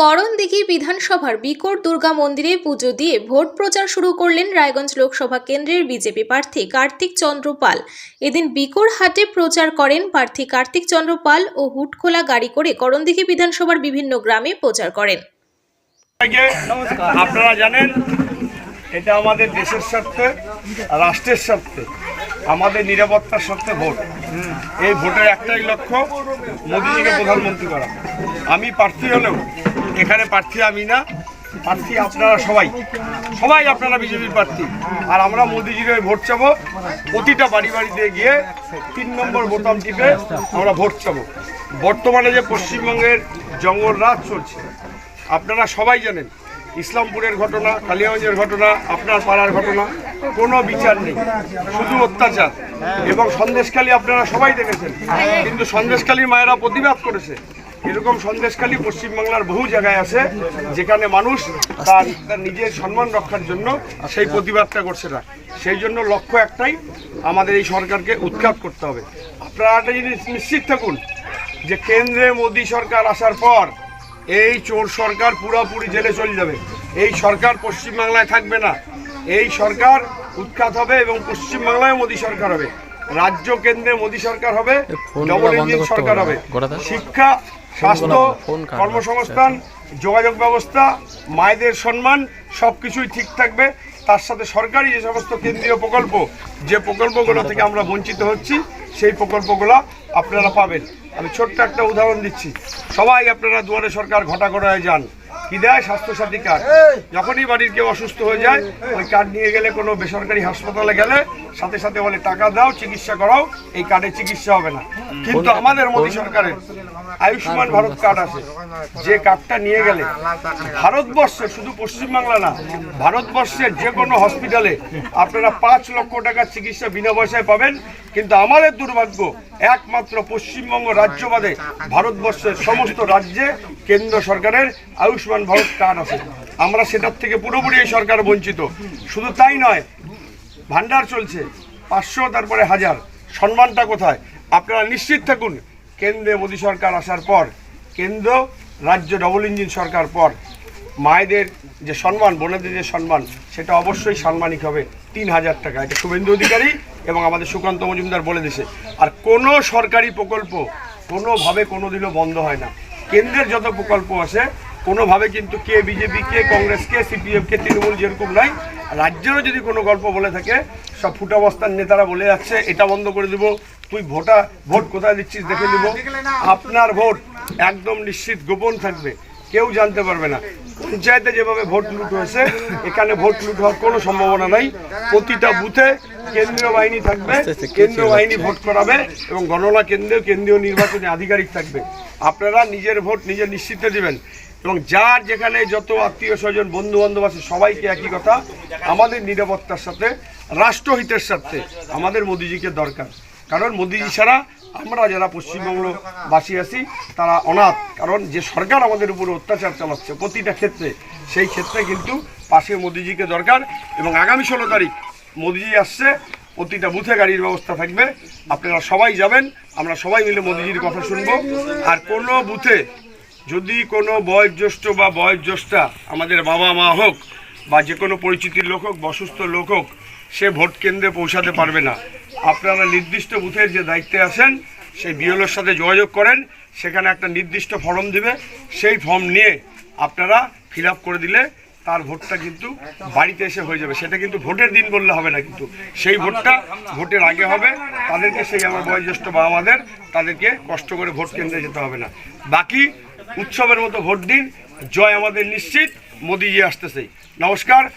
করণদিঘি বিধানসভার বিকট দুর্গা মন্দিরে পুজো দিয়ে ভোট প্রচার শুরু করলেন রায়গঞ্জ লোকসভা কেন্দ্রের বিজেপি প্রার্থী কার্তিক চন্দ্র পাল। এদিন বিকর হাটে প্রচার করেন প্রার্থী কার্তিক চন্দ্র পাল ও হুটখোলা গাড়ি করে করণদিঘি বিধানসভার বিভিন্ন গ্রামে প্রচার করেন। আপনারা জানেন, এটা আমাদের দেশের স্বার্থে, রাষ্ট্রের স্বার্থে। আমাদের নিরাপত্তার স্বার্থে ভোট। এই ভোটের একটাই লক্ষ্য মোদীজিকে প্রধানমন্ত্রী করা। আমি প্রার্থী হলেও, এখানে প্রার্থী আমি না, প্রার্থী আপনারা সবাই। সবাই আপনারা বিজেপির প্রার্থী। আর আমরা মোদীজির হয়ে ভোট চাবো। প্রতিটা বাড়ি বাড়িতে গিয়ে তিন নম্বর বোতাম টিপে আমরা ভোট চাবো। বর্তমানে যে পশ্চিমবঙ্গের জঙ্গল রাজ চলছে, আপনারা সবাই জানেন ইসলামপুরের ঘটনা, কালিয়াগঞ্জের ঘটনা, আপনার পাড়ার ঘটনা, কোনো বিচার নেই, শুধু অত্যাচার। এবং সন্দেশখালী আপনারা সবাই দেখেছেন, কিন্তু সন্দেশখালীর মায়েরা প্রতিবাদ করেছে। এরকম সন্দেশখালী পশ্চিমবাংলার বহু জায়গায় আছে, যেখানে মানুষ তার তার নিজের সম্মান রক্ষার জন্য সেই প্রতিবাদটা করছে না। সেই জন্য লক্ষ্য একটাই, আমাদের এই সরকারকে উৎখাত করতে হবে। আপনারা একটা জিনিস নিশ্চিত থাকুন, যে কেন্দ্রে মোদী সরকার আসার পর এই চোর সরকার পুরোপুরি জেলে চলে যাবে। এই সরকার পশ্চিমবাংলায় থাকবে না। এই সরকার উৎখাত হবে এবং পশ্চিমবাংলায় মোদী সরকার হবে। রাজ্য কেন্দ্রে মোদী সরকার হবে ডবল ইঞ্জিন সরকার হবে? শিক্ষা স্বাস্থ্য কর্মসংস্থান যোগাযোগ ব্যবস্থা মায়েদের সম্মান সব কিছুই ঠিক থাকবে। তার সাথে সরকারি যে সমস্ত কেন্দ্রীয় প্রকল্প যে প্রকল্পগুলো থেকে আমরা বঞ্চিত হচ্ছি সেই প্রকল্পগুলো আপনারা পাবেন। আমি ছোট্ট একটা উদাহরণ দিচ্ছি। সবাই আপনারা দুয়ারে সরকার ঘটা ঘটায় যান। কি দেয়? স্বাস্থ্যসাথী কার্ড। যখনই বাড়ির কেউ অসুস্থ হয়ে যায়, ওই কার্ড নিয়ে গেলে কোনো বেসরকারি হাসপাতালে গেলে সাথে সাথে বলে, টাকা দাও, চিকিৎসা করাও, এই কার্ডে চিকিৎসা হবে না। কিন্তু আমাদের মোদী সরকারের আয়ুষ্মান ভারত কার্ড আছে। যে কার্ডটা নিয়ে গেলে, ভারতবর্ষে শুধু পশ্চিমবাংলা না, ভারতবর্ষের যে কোনো হসপিটালে আপনারা পাঁচ লক্ষ টাকার চিকিৎসা বিনা পয়সায় পাবেন। কিন্তু আমাদের দুর্ভাগ্য একমাত্র পশ্চিমবঙ্গ রাজ্য বাদে ভারতবর্ষের সমস্ত রাজ্যে কেন্দ্র সরকারের আয়ুষ্মান ভারত কার্ড আছে। আমরা সেটার থেকে পুরোপুরি এই সরকার বঞ্চিত। শুধু তাই নয় ভান্ডার চলছে, পাঁচশো তারপরে হাজার। সম্মানটা কোথায়? আপনারা নিশ্চিত থাকুন, কেন্দ্রে মোদী সরকার আসার পর, কেন্দ্র, রাজ্য ডবল ইঞ্জিন সরকার পর। মায়েদের যে সম্মান, বোনেদের যে সম্মান, সেটা অবশ্যই সাম্মানিক হবে তিন হাজার টাকা। এটা শুভেন্দু অধিকারী এবং আমাদের সুকান্ত মজুমদার বলে দিছে আর কোনো সরকারি প্রকল্প কোনোভাবে কোনোদিনও বন্ধ হয় না। কেন্দ্রের যত প্রকল্প আছে, কোনোভাবে কিন্তু কে বিজেপি, কে কংগ্রেস, কে সিপিএম, কে তৃণমূল যেরকম নাই, রাজ্যেরও যদি কোনো গল্প বলে থাকে, সব ফুটাবস্থার নেতারা বলে যাচ্ছে, এটা বন্ধ করে দেবো, তুই ভোটা, ভোট কোথায় দিচ্ছিস দেখে নিব। আপনার ভোট একদম নিশ্চিত গোপন থাকবে। কেউ জানতে পারবে না। পঞ্চায়েতে যেভাবে ভোট লুট হয়েছে এখানে ভোট লুট হওয়ার কোনো সম্ভাবনা নাই। প্রতিটা বুথে কেন্দ্রীয় বাহিনী থাকবে কেন্দ্রীয় বাহিনী ভোট করাবে এবং গণনা কেন্দ্রে কেন্দ্রীয় নির্বাচনী আধিকারিক থাকবে। আপনারা নিজের ভোট নিজে নিশ্চিত দিবেন। এবং যার যেখানে যত আত্মীয় স্বজন বন্ধু বান্ধব আছে সবাইকে একই কথা আমাদের নিরাপত্তার সাথে রাষ্ট্রহিতের সাথে আমাদের মোদিজিকে দরকার। কারণ মোদিজি ছাড়া আমরা যারা পশ্চিমবঙ্গবাসী আছি, তারা অনাথ। কারণ যে সরকার আমাদের উপরে অত্যাচার চালাচ্ছে প্রতিটা ক্ষেত্রে, সেই ক্ষেত্রে কিন্তু পাশে মোদিজিকে দরকার এবং আগামী ষোলো তারিখ মোদিজি আসছে, প্রতিটা বুথে গাড়ির ব্যবস্থা থাকবে। আপনারা সবাই যাবেন, আমরা সবাই মিলে মোদিজির কথা শুনব। আর কোনো বুথে যদি কোনো বয়োজ্যেষ্ঠ বা বয়োজ্যেষ্ঠা আমাদের বাবা মা হোক বা যে কোনো পরিচিতির লোক হোক বা অসুস্থ লোক হোক, সে ভোট কেন্দ্রে পৌঁছাতে পারবে না। আপনারা নির্দিষ্ট বুথের যে দায়িত্বে আছেন, সেই বিএলওর সাথে যোগাযোগ করেন, সেখানে একটা নির্দিষ্ট ফর্ম দিবে। সেই ফর্ম নিয়ে আপনারা ফিল করে দিলে তার ভোটটা কিন্তু বাড়িতে এসে হয়ে যাবে। সেটা কিন্তু ভোটের দিন বললে হবে না কিন্তু। সেই ভোটটা ভোটের আগে হবে। তাদেরকে সেই আমার বয়োজ্যেষ্ঠ বা আমাদের তাদেরকে কষ্ট করে ভোট কেন্দ্রে যেতে হবে না। বাকি উৎসবের মতো ভোট দিন। জয় আমাদের নিশ্চিত। মোদিজি আসতেছে। নমস্কার।